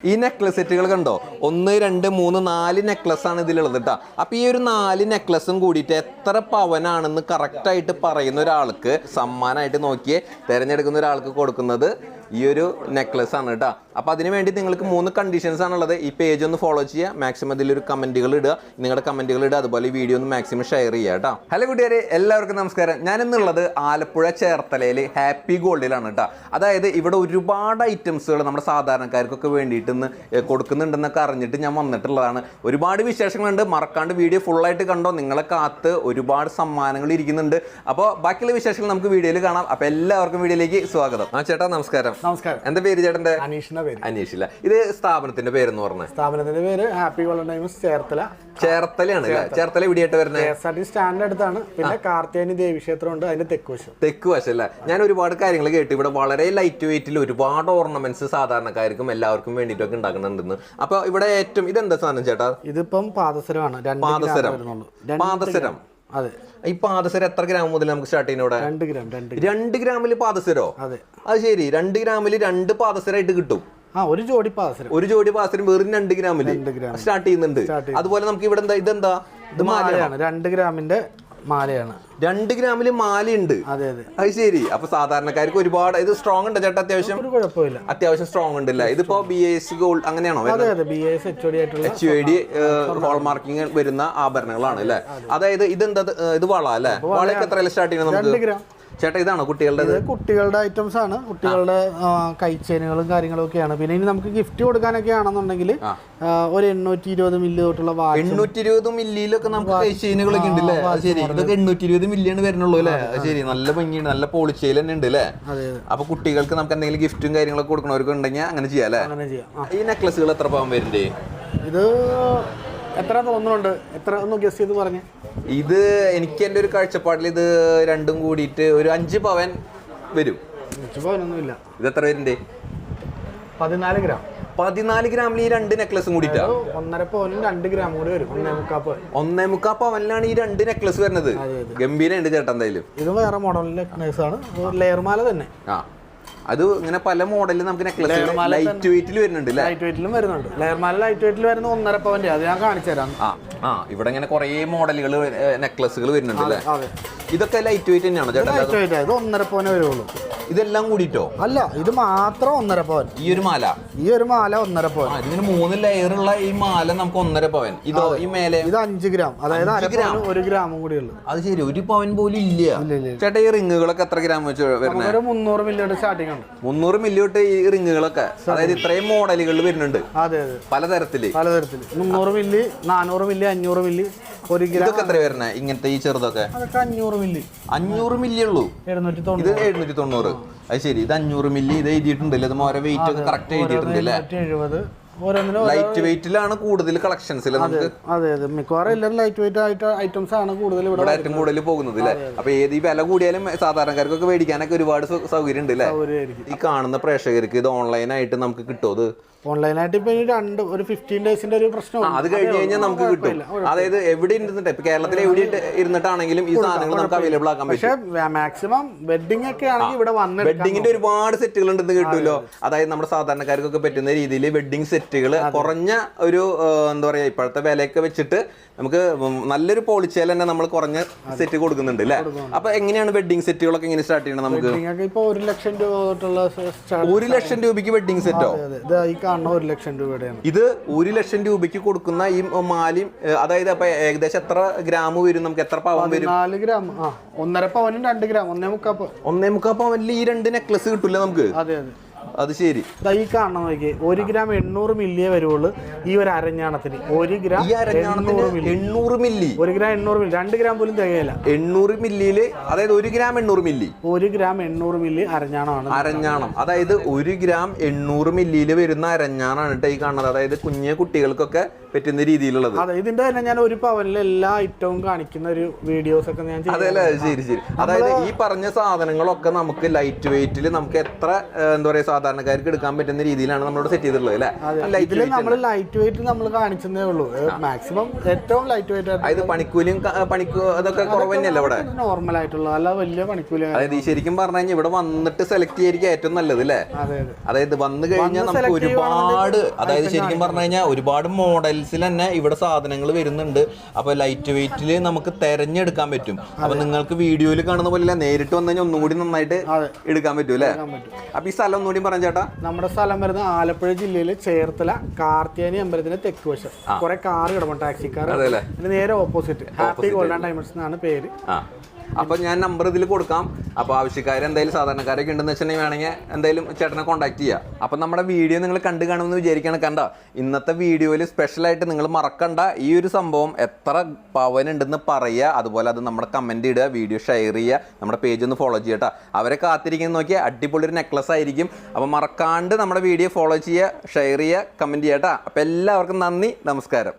ഈ നെക്ലസ് സെറ്റുകൾ കണ്ടോ? ഒന്ന് രണ്ട് മൂന്ന് നാല് നെക്ലസ് ആണ് ഇതിലുള്ളത് കേട്ടോ അപ്പൊ ഈ ഒരു നാല് നെക്ലസും കൂടിയിട്ട് എത്ര പവനാണെന്ന് കറക്റ്റ് ആയിട്ട് പറയുന്ന ഒരാൾക്ക് സമ്മാനമായിട്ട് നോക്കിയേ. തിരഞ്ഞെടുക്കുന്ന ഒരാൾക്ക് കൊടുക്കുന്നത് ഈ ഒരു നെക്ലസ് ആണ് കേട്ടോ അപ്പൊ അതിന് വേണ്ടി നിങ്ങൾക്ക് മൂന്ന് കണ്ടീഷൻസ് ആണുള്ളത്. ഈ പേജ് ഒന്ന് ഫോളോ ചെയ്യുക. മാക്സിമം ഇതിലൊരു കമന്റുകൾ ഇടുക. നിങ്ങളുടെ കമന്റുകൾ ഇടുക. അതുപോലെ വീഡിയോ ഒന്ന് മാക്സിമം ഷെയർ ചെയ്യുക കേട്ടോ ഹലോ കൂട്ടുകാരെ എല്ലാവർക്കും നമസ്കാരം. ഞാൻ ഇന്നുള്ളത് ആലപ്പുഴ ചേർത്തലയിൽ ഹാപ്പി ഗോൾഡിലാണ് കേട്ടോ അതായത് ഇവിടെ ഒരുപാട് ഐറ്റംസുകൾ നമ്മുടെ സാധാരണക്കാർക്കൊക്കെ വേണ്ടിയിട്ട് ഇന്ന് കൊടുക്കുന്നുണ്ടെന്നൊക്കെ അറിഞ്ഞിട്ട് ഞാൻ വന്നിട്ടുള്ളതാണ്. ഒരുപാട് വിശേഷങ്ങളുണ്ട്. മറക്കാണ്ട് വീഡിയോ ഫുള്ളായിട്ട് കണ്ടോ? നിങ്ങളെ കാത്ത് ഒരുപാട് സമ്മാനങ്ങൾ ഇരിക്കുന്നുണ്ട്. അപ്പോൾ ബാക്കിയുള്ള വിശേഷങ്ങൾ നമുക്ക് വീഡിയോയിൽ കാണാം. അപ്പോൾ എല്ലാവർക്കും വീഡിയോയിലേക്ക് സ്വാഗതം. ആ ചേട്ടാ നമസ്കാരം. നമസ്കാരം. എന്താ പേര് ചേട്ടന്റെ അനീഷിന്റെ പേര്. അന്വേഷില്ല ഇത് സ്ഥാപനത്തിന്റെ എന്ന് പറഞ്ഞത് സ്ഥാപനത്തിന്റെ പേര് ഹാപ്പി വോളണ്ടൈംസ് ടൈംസ് ചേർത്തല. ചേർത്തലയാണ് ചേർത്തല. എവിടെയായിട്ട് കെ വരുന്നത് എസ് ആർ ടി സ്റ്റാൻഡിന്റെ അടുത്താണ്. പിന്നെ കാർത്തിയാനി ദേവീക്ഷേത്രം ഉണ്ട് അതിന്റെ തെക്കുവശം തെക്കുവശം അല്ല? ഞാൻ ഒരുപാട് കാര്യങ്ങൾ കേട്ടു. ഇവിടെ വളരെ ലൈറ്റ് വെയിറ്റിൽ ഒരുപാട് ഓർണമെന്റ്സ് സാധാരണക്കാർക്കും എല്ലാവർക്കും വേണ്ടിയിട്ടൊക്കെ ഉണ്ടാക്കുന്നുണ്ടെന്ന്. അപ്പൊ ഇവിടെ ഏറ്റവും ഇതെന്താ സാധനം ചേട്ടാ? ഇതിപ്പം പാദസരമാണ്. പാദസരം. പാദസരം. അതെ. ഈ പാദസരം എത്ര ഗ്രാം മുതൽ നമുക്ക് സ്റ്റാർട്ട് ചെയ്യുന്ന ഇവിടെ? രണ്ട് ഗ്രാം രണ്ട് രണ്ട് ഗ്രാമിൽ പാദസരോ? അതെ. അത് ശരി. രണ്ട് ഗ്രാമിൽ രണ്ട് പാദസരമായിട്ട് കിട്ടും. ആ ഒരു ജോഡി പാദസരം. ഒരു ജോഡി പാദസരം വെറും രണ്ട് ഗ്രാമിൽ സ്റ്റാർട്ട് ചെയ്യുന്നുണ്ട്. അതുപോലെ നമുക്ക് ഇവിടെ എന്താ ഇതെന്താ? ഇത് മാല മാലയാണ്? രണ്ട് ഗ്രാമിന്റെ മാലയാണ്. രണ്ട് ഗ്രാമിൽ മാലയുണ്ട്. അതെ അതെ. അത് ശരി. അപ്പൊ സാധാരണക്കാർക്ക് ഒരുപാട് ഇത് സ്ട്രോങ് ഉണ്ട്. ചേട്ടാ അത്യാവശ്യം ഒരു കുഴപ്പമില്ല. അത്യാവശ്യം സ്ട്രോങ് ഉണ്ടല്ല? ഇതിപ്പോ ബി എസ് ഗോൾഡ് അങ്ങനെയാണോ അതെ അതെ. ബി എസ് എച്ച് ഒ ആയിട്ടുള്ള H I D hallmarking വരുന്ന ആഭരണങ്ങളാണ് അല്ലേ? അതായത് ഇതെന്താ എന്താ ഇത് വള അല്ലേ? വളയൊക്കെ എത്ര സ്റ്റാർട്ട് ചെയ്യണം നമുക്ക്? ചേട്ടാ ഇതാണോ കുട്ടികളുടെ കുട്ടികളുടെ ഐറ്റംസ് ആണ്. കുട്ടികളുടെ കൈച്ചേനുകളും കാര്യങ്ങളും ഒക്കെയാണ് പിന്നെ ഇനി നമുക്ക് ഗിഫ്റ്റ് കൊടുക്കാനൊക്കെ ആണെന്നുണ്ടെങ്കിൽ ഒരു എണ്ണൂറ്റി ഇരുപത് മില്ലി തൊട്ടുള്ള വാച്ച്. എണ്ണൂറ്റി ഇരുപത് മില്ലിയിലൊക്കെ നമുക്ക് കൈച്ചേനുകളൊക്കെ ഉണ്ട് അല്ലേ ശരി. ഇതൊക്കെ എണ്ണൂറ്റി ഇരുപത് മില്ലിയാണ് വരുന്നുള്ളൂ അല്ലേ? ശരി. നല്ല ഭംഗിയുണ്ട്. നല്ല പോളിച്ചയിൽ തന്നെ ഉണ്ട് അല്ലേ അപ്പൊ കുട്ടികൾക്ക് നമുക്ക് എന്തെങ്കിലും ഗിഫ്റ്റും കാര്യങ്ങളൊക്കെ കൊടുക്കണവർക്ക് ഉണ്ടെങ്കിൽ അങ്ങനെ ചെയ്യാം അല്ലേ? അങ്ങനെ ചെയ്യാം. ഈ നെക്ലസുകൾ എത്ര പാവം വരുന്നുണ്ട്? ഇത് എത്ര തോന്നുന്നുണ്ട് എത്ര ഒന്ന് ഗസ് ചെയ്ത് പറഞ്ഞു. ഇത് എനിക്ക് എന്റെ ഒരു കാഴ്ചപ്പാടിൽ ഇത് രണ്ടും കൂടിയിട്ട് ഒരു അഞ്ച് പവൻ വരും. പവനൊന്നുമില്ല. ഇത് എത്ര പേരുണ്ട് പതിനാല് ഗ്രാം. പതിനാല് ഗ്രാമിൽ ഈ രണ്ട് നെക്ലസും കൂടിയിട്ടാ? ഒന്നര പവനും രണ്ട് ഗ്രാം കൂടി വരും. ഒന്നേ മുക്കാ പവൻ. ഒന്നേ മുക്കാ പവനിലാണ് ഈ രണ്ട് നെക്ലസ് വരുന്നത്. ഗംഭീരമുണ്ട് ചേട്ടാ എന്തായാലും. ഇത് വേറെ മോഡലിന്റെ നെക്ലസ് ആണ്. ലെയർമാല തന്നെ. ആ. അത് ഇങ്ങനെ പല മോഡലിൽ നമുക്ക് നെക്ലസ് ലൈറ്റ് വെയിറ്റിൽ വരുന്നുണ്ട് ലൈറ്റ് വെയിറ്റിലും വരുന്നുണ്ട്. ലെയർ മാല ലൈറ്റ് വെയിറ്റിൽ വരുന്ന ഒന്നര പവന്റെ അത് ഞാൻ കാണിച്ചു തരാം. ആ ആ ഇവിടെ ഇങ്ങനെ കുറേ മോഡലുകൾ നെക്ലസുകൾ വരുന്നുണ്ട് അല്ലേ ഇതൊക്കെ ലൈറ്റ് വെയിറ്റ് തന്നെയാണ് ചേട്ടാ ലൈറ്റ് വെയിറ്റ് ഒന്നര പവനെ വരുള്ളൂ. ഇതെല്ലാം കൂടിയിട്ടോ? അല്ല ഇത് മാത്രം ഒന്നര പവൻ. ഈ ഒരു മാല? ഈ ഒരു മാല ഒന്നര പവൻ. ഇതിന് മൂന്ന് ലെയറുള്ള ഈ മാല നമുക്ക് ഒന്നര പവൻ. ഇതോ ഈ മേലെ? ഇത് അഞ്ച് ഗ്രാം. അതായത് അര ഗ്രാം? ഒരു ഗ്രാമും കൂടി ഉള്ളു. അത് ശരി ഒരു പവൻ പോലും ഇല്ല. ചേട്ടാ ഈ റിങ്ങുകളൊക്കെ എത്ര ഗ്രാം വെച്ച് വരുന്നത് മുന്നൂറ് മില്ലി സ്റ്റാർട്ടിംഗ് ഉണ്ട്. മുന്നൂറ് മില്ലി തൊട്ട് ഈ റിങ്ങുകളൊക്കെ. അതായത് ഇത്രയും മോഡലുകൾ വരുന്നുണ്ട്. അതെ അതെ. പലതരത്തിൽ. പലതരത്തിൽ. മുന്നൂറ് മില്ലി നാനൂറ് മില്ലി അഞ്ഞൂറ് മില്ലി ഒരു ഗ്രാം ഇതൊക്കെ എത്ര വരുന്നത് ഇങ്ങനത്തെ ഈ ചെറുതൊക്കെ? അതൊക്കെ അഞ്ഞൂറ് മില്ലി. അഞ്ഞൂറ് മില്ലി ഉള്ളൂ. എഴുന്നൂറ്റി ഇത് തൊണ്ണൂറ്. എഴുന്നൂറ്റി തൊണ്ണൂറ് അത് ശരി ഇത് അഞ്ഞൂറ് മില്ലി ഇത് എഴുതിയിട്ടുണ്ടല്ലേ? ഇത് ഓരോ വെയിറ്റ് ഒക്കെ കറക്റ്റ് എഴുതിയിട്ടുണ്ട് അല്ലേ? എഴുന്നൂറ്റി എഴുപത്. ഓരോന്നിനും ലൈറ്റ് വെയിറ്റിലാണ് കൂടുതൽ കളക്ഷൻസ് നമുക്ക്? അതെ അതെ. മിക്കവാറും എല്ലാം ലൈറ്റ് വെയിറ്റ് ആയിട്ട് ഐറ്റംസ് ആണ് കൂടുതൽ ഇവിടെ ഇവിടെ ഏറ്റവും കൂടുതൽ പോകുന്നത് അല്ലേ? അപ്പൊ ഏത് ഈ വില കൂടിയാലും സാധാരണക്കാർക്കൊക്കെ മേടിക്കാനൊക്കെ ഒരുപാട് സൗ- സൗകര്യം ഉണ്ട് അല്ലേ? സൗകര്യമായിരിക്കും. ഈ കാണുന്ന പ്രേക്ഷകർക്ക് ഇത് ഓൺലൈനായിട്ട് നമുക്ക് കിട്ടുമോ ഇത് ഓൺലൈനായിട്ട് ഇപ്പൊ രണ്ട് ഒരു ഫിഫ്റ്റീൻ ഡേയ്സിന്റെ ഒരു പ്രശ്നം അത് കഴിഞ്ഞ് കഴിഞ്ഞാൽ നമുക്ക് കിട്ടും. അതായത് എവിടെ ഇരുന്നിട്ട് ഇപ്പൊ കേരളത്തിൽ എവിടെ ഇരുന്നിട്ടാണെങ്കിലും ഈ സാധനങ്ങൾ നമുക്ക് അവൈലബിൾ ആക്കാൻ പക്ഷേ മാക്സിമം വെഡിങ് ഒക്കെ ആണെങ്കിൽ ഇവിടെ വന്നെടുക്കാം വെഡിങ്ങിന്റെ ഒരുപാട് സെറ്റുകൾ ഉണ്ടെന്ന് കിട്ടുമല്ലോ. അതായത് നമ്മുടെ സാധാരണക്കാർക്കൊക്കെ പറ്റുന്ന രീതിയിൽ വെഡിങ് സെറ്റുകൾ കുറഞ്ഞ ഒരു എന്താ പറയാ ഇപ്പോഴത്തെ വിലയൊക്കെ വെച്ചിട്ട് നമുക്ക് നല്ലൊരു പോളിച്ചയിൽ തന്നെ നമ്മൾ കുറഞ്ഞ സെറ്റ് കൊടുക്കുന്നുണ്ട് അല്ലേ? അപ്പൊ എങ്ങനെയാണ് വെഡിങ് സെറ്റുകളൊക്കെ ഇങ്ങനെ സ്റ്റാർട്ട് ചെയ്യണം നമുക്ക്? ഒരു ലക്ഷം രൂപ ഒരു ലക്ഷം രൂപയ്ക്ക് വെഡിങ് സെറ്റോ കാണുന്ന ഒരു ലക്ഷം രൂപയുടെയാണ്. ഇത് ഒരു ലക്ഷം രൂപയ്ക്ക് കൊടുക്കുന്ന ഈ മാലിം അതായത് അപ്പൊ ഏകദേശം എത്ര ഗ്രാം വരും? നമുക്ക് എത്ര പവൻ വരും? നാല് ഗ്രാം ആ ഒന്നര പവനും രണ്ട് ഗ്രാം ഒന്നേ മുക്കാൽ പവൻ. ഒന്നേ മുക്കാൽ പവനിൽ ഈ രണ്ട് നെക്ലസ് കിട്ടില്ല നമുക്ക്? അതെ അതെ. അത് ശരി. ഈ കാണണം നോക്കി ഒരു ഗ്രാം എണ്ണൂറ് മില്ലിയേ വരുള്ളൂ ഈ ഒരു അരഞ്ഞാണത്തിന്. ഒരു ഗ്രാം എണ്ണൂറ് മില്ലി. ഒരു ഗ്രാം എണ്ണൂറ് മില്ലി. രണ്ട് ഗ്രാം പോലും തികയില്ല. എണ്ണൂറ് മില്ലിയിൽ അതായത് ഒരു ഗ്രാം എണ്ണൂറ് മില്ലി. ഒരു ഗ്രാം എണ്ണൂറ് മില്ലി അരഞ്ഞാണമാണ്. അരഞ്ഞാണം. അതായത് ഒരു ഗ്രാം എണ്ണൂറ് മില്ലിയിൽ വരുന്ന അരഞ്ഞാണാണ് കേട്ടോ ഈ കാണുന്നത്. അതായത് കുഞ്ഞു കുട്ടികൾക്കൊക്കെ പറ്റുന്ന രീതിയിലുള്ളത്. അതെ ഇതിന്റെ തന്നെ ഞാൻ ഒരു പവനിൽ എല്ലാ ഐറ്റവും കാണിക്കുന്ന ഒരു വീഡിയോസ് ഒക്കെ ഞാൻ അതെ അല്ലേ? ശരി ശരി. അതായത് ഈ പറഞ്ഞ സാധനങ്ങളൊക്കെ നമുക്ക് ലൈറ്റ് വെയിറ്റിൽ നമുക്ക് എത്ര എന്താ പറയാ സാധാരണക്കാർക്ക് എടുക്കാൻ പറ്റുന്ന രീതിയിലാണ് നമ്മളോട് സെറ്റ് ചെയ്തിട്ടുള്ളത് അല്ലേ? ഇതിൽ നമ്മൾ ലൈറ്റ് വെയിറ്റ് നമ്മൾ കാണിച്ചതേ ഉള്ളൂ. മാക്സിമം ഏറ്റവും ലൈറ്റ് വെയിറ്റ് അതായത് പണിക്കൂലിയും പണിക്കൂ അതൊക്കെ കുറവ് തന്നെയല്ലേ ഇവിടെ നോർമൽ ആയിട്ടുള്ള അല്ല വലിയ പണിക്കൂലി അതായത് ഈ ശരിക്കും പറഞ്ഞു കഴിഞ്ഞാൽ ഇവിടെ വന്നിട്ട് സെലക്ട് ചെയ്യായിരിക്കും ഏറ്റവും നല്ലത് അല്ലേ? അതെ അതെ. അതായത് വന്നു കഴിഞ്ഞാൽ നമുക്ക് ഒരുപാട് അതായത് ശരിക്കും പറഞ്ഞു കഴിഞ്ഞാൽ ഒരുപാട് മോഡൽസിൽ തന്നെ ഇവിടെ സാധനങ്ങൾ വരുന്നുണ്ട്. അപ്പൊ ലൈറ്റ് വെയിറ്റിൽ നമുക്ക് തെരഞ്ഞെടുക്കാൻ പറ്റും. അപ്പൊ നിങ്ങൾക്ക് വീഡിയോയിൽ കാണുന്ന പോലെ നേരിട്ട് വന്നു കഴിഞ്ഞാൽ ഒന്നുകൂടി നന്നായിട്ട് എടുക്കാൻ പറ്റും അല്ലേ? അപ്പോൾ അപ്പൊ ഈ സ്ഥലം ഒന്നുകൂടി പറഞ്ഞു ചേട്ടാ. നമ്മുടെ സ്ഥലം വരുന്നത് ആലപ്പുഴ ജില്ലയിലെ ചേർത്തല കാർത്തിയാനി അമ്പലത്തിന്റെ തെക്ക് വശം. കുറെ കാർ കിടപ്പുണ്ട് ടാക്സി കാർ? നേരെ ഓപ്പോസിറ്റ് ഹാപ്പി ഗോൾഡൻ ഡയമണ്ട്സ് എന്നാണ് പേര്. ആ അപ്പൊ ഞാൻ നമ്പർ ഇതിൽ കൊടുക്കാം. അപ്പൊ ആവശ്യക്കാർ എന്തായാലും സാധാരണക്കാരൊക്കെ ഉണ്ടെന്ന് വെച്ചിട്ടുണ്ടെങ്കിൽ വേണമെങ്കിൽ എന്തായാലും ചേട്ടനെ കോൺടാക്ട് ചെയ്യാം. അപ്പൊ നമ്മുടെ വീഡിയോ നിങ്ങൾ കണ്ടു കാണുമെന്ന് വിചാരിക്കണം കണ്ട? ഇന്നത്തെ വീഡിയോയിൽ സ്പെഷ്യലായിട്ട് നിങ്ങൾ മറക്കണ്ട. ഈ ഒരു സംഭവം എത്ര പവൻ ഉണ്ടെന്ന് പറയുക. അതുപോലെ അത് നമ്മുടെ കമന്റ് ഇടുക വീഡിയോ ഷെയർ ചെയ്യുക നമ്മുടെ പേജ് ഒന്ന് ഫോളോ ചെയ്യട്ടോ അവരെ കാത്തിരിക്കുന്ന നോക്കിയാൽ അടിപൊളി ഒരു നെക്ലസ് ആയിരിക്കും. അപ്പൊ മറക്കാണ്ട് നമ്മുടെ വീഡിയോ ഫോളോ ചെയ്യുക ഷെയർ ചെയ്യുക കമന്റ് ചെയ്യട്ടോ അപ്പൊ എല്ലാവർക്കും നന്ദി നമസ്കാരം.